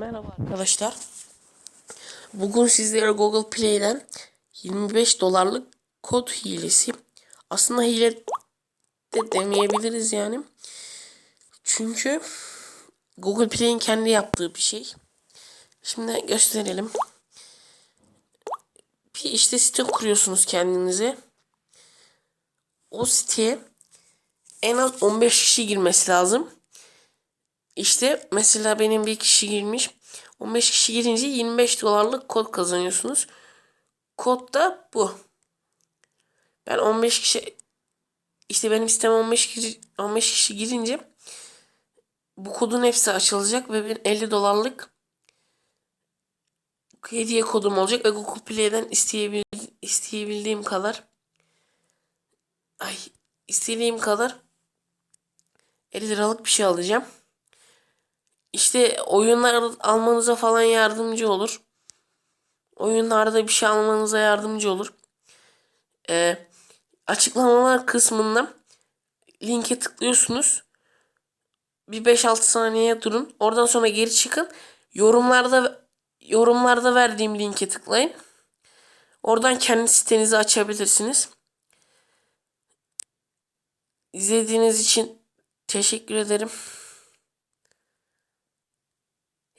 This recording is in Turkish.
Merhaba arkadaşlar. Bugün sizlere Google Play'den 25 dolarlık kod hilesi. Aslında hile de demeyebiliriz yani. Çünkü Google Play'in kendi yaptığı bir şey. Şimdi gösterelim. Bir işte site kuruyorsunuz kendinize. O siteye en az 15 kişi girmesi lazım. İşte mesela benim bir kişi girmiş. 15 kişi girince 25 dolarlık kod kazanıyorsunuz. Kod da bu. Ben 15 kişi işte benim sisteme 15 kişi, 15 kişi girince bu kodun hepsi açılacak ve ben 50 dolarlık hediye kodum olacak ve Google Play'den isteyebil, isteyebildiğim kadar ay istediğim kadar 50 liralık bir şey alacağım. İşte oyunlar almanıza falan yardımcı olur. Oyunlarda bir şey almanıza yardımcı olur. Ee, açıklamalar kısmında linke tıklıyorsunuz. Bir 5-6 saniye durun. Oradan sonra geri çıkın. Yorumlarda yorumlarda verdiğim linke tıklayın. Oradan kendi sitenizi açabilirsiniz. İzlediğiniz için teşekkür ederim.